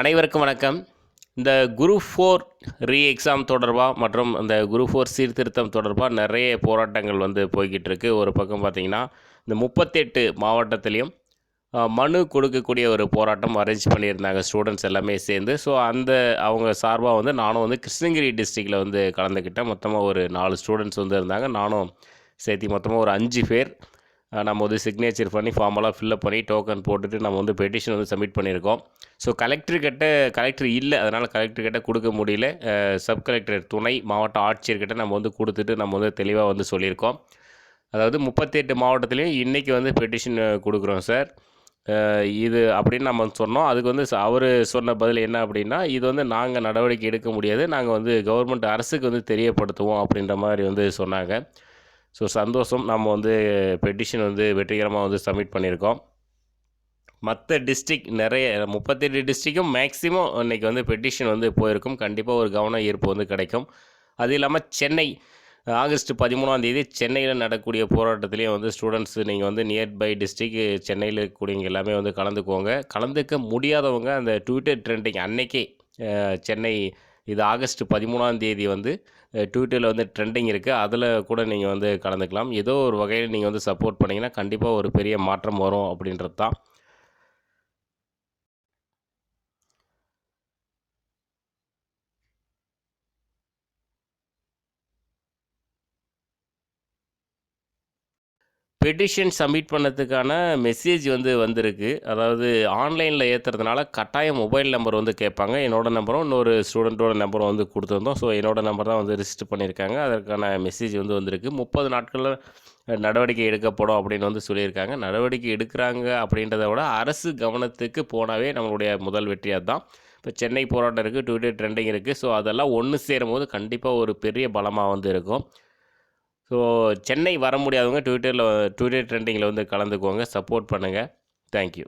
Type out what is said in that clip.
அனைவருக்கும் வணக்கம். இந்த குரு ஃபோர் ரீ எக்ஸாம் தொடர்பாக மற்றும் இந்த குரு ஃபோர் சீர்திருத்தம் தொடர்பாக நிறைய போராட்டங்கள் வந்து போய்கிட்டு இருக்குது ஒரு பக்கம் பார்த்திங்கன்னா இந்த முப்பத்தெட்டு மாவட்டத்திலையும் மனு கொடுக்கக்கூடிய ஒரு போராட்டம் அரேஞ்ச் பண்ணியிருந்தாங்க ஸ்டூடெண்ட்ஸ் எல்லாமே சேர்ந்து. ஸோ அந்த அவங்க சார்பாக வந்து நானும் வந்து கிருஷ்ணகிரி டிஸ்ட்ரிக்டில் வந்து கலந்துக்கிட்டேன். மொத்தமாக ஒரு நாலு ஸ்டூடெண்ட்ஸ் வந்து இருந்தாங்க. நானும் சேர்த்து மொத்தமாக ஒரு அஞ்சு பேர் நம்ம வந்து சிக்னேச்சர் பண்ணி ஃபார்மெல்லாம் ஃபில்லப் பண்ணி டோக்கன் போட்டுட்டு நம்ம வந்து பெட்டிஷன் வந்து சப்மிட் பண்ணியிருக்கோம். ஸோ கலெக்டர்கிட்ட கலெக்டர் இல்லை அதனால் கலெக்டர்கிட்ட கொடுக்க முடியல. சப் கலெக்டர் துணை மாவட்ட ஆட்சியர்கிட்ட நம்ம வந்து கொடுத்துட்டு நம்ம வந்து தெளிவாக வந்து சொல்லியிருக்கோம். அதாவது முப்பத்தெட்டு மாவட்டத்துலேயும் இன்றைக்கி வந்து பெட்டிஷன் கொடுக்குறோம் சார் இது அப்படின்னு நம்ம சொன்னோம். அதுக்கு வந்து அவர் சொன்ன பதில் என்ன அப்படின்னா இது வந்து நாங்கள் நடவடிக்கை எடுக்க முடியாது. நாங்கள் வந்து கவர்மெண்ட் அரசுக்கு வந்து தெரியப்படுத்துவோம் அப்படின்ற மாதிரி வந்து சொன்னாங்க. ஸோ சந்தோஷம். நம்ம வந்து பெட்டிஷன் வந்து வெற்றிகரமாக வந்து சப்மிட் பண்ணியிருக்கோம். மற்ற டிஸ்ட்ரிக் நிறைய முப்பத்தெட்டு டிஸ்ட்ரிக்கும் மேக்ஸிமம் இன்றைக்கி வந்து பெட்டிஷன் வந்து போயிருக்கும். கண்டிப்பாக ஒரு கவன ஈர்ப்பு வந்து கிடைக்கும். அது இல்லாமல் சென்னை ஆகஸ்ட் பதிமூணாம் தேதி சென்னையில் நடக்கக்கூடிய போராட்டத்திலேயே வந்து ஸ்டூடெண்ட்ஸ் நீங்கள் வந்து நியர்பை டிஸ்ட்ரிக் சென்னையில் இருக்கக்கூடியவங்க எல்லாமே வந்து கலந்துக்குவாங்க. கலந்துக்க முடியாதவங்க அந்த ட்விட்டர் ட்ரெண்டிங் அன்னைக்கே சென்னை இது ஆகஸ்ட் பதிமூணாம் தேதி வந்து ட்விட்டரில் வந்து ட்ரெண்டிங் இருக்குது அதில் கூட நீங்கள் வந்து கலந்துக்கலாம். ஏதோ ஒரு வகையில் நீங்கள் வந்து சப்போர்ட் பண்ணிங்கன்னா கண்டிப்பாக ஒரு பெரிய மாற்றம் வரும் அப்படின்றது தான் பெட்டிஷன் சப்மிட் பண்ணதுக்கான மெசேஜ் வந்து வந்திருக்கு. அதாவது ஆன்லைனில் ஏற்றுறதுனால கட்டாயம் மொபைல் நம்பர் வந்து கேட்பாங்க. என்னோடய நம்பரும் இன்னொரு ஸ்டூடெண்ட்டோட நம்பரும் வந்து கொடுத்துருந்தோம். ஸோ என்னோடய நம்பர் தான் வந்து ரிஜிஸ்டர் பண்ணியிருக்காங்க அதற்கான மெசேஜ் வந்து வந்திருக்கு. முப்பது நாட்களில் நடவடிக்கை எடுக்கப்படும் அப்படின்னு வந்து சொல்லியிருக்காங்க. நடவடிக்கை எடுக்கிறாங்க அப்படின்றத விட அரசு கவனத்துக்கு போனாவே நம்மளுடைய முதல் வெற்றி அதுதான். இப்போ சென்னை போராட்டம் இருக்குது ட்விட்டர் ட்ரெண்டிங் இருக்குது ஸோ அதெல்லாம் ஒன்று சேரும்போது கண்டிப்பாக ஒரு பெரிய பலமாக வந்து இருக்கும். ஸோ சென்னை வர முடியாதவங்க ட்விட்டரில் ட்விட்டர் ட்ரெண்டிங்கில் வந்து கலந்துக்குவாங்க சப்போர்ட் பண்ணுங்கள் தேங்க்யூ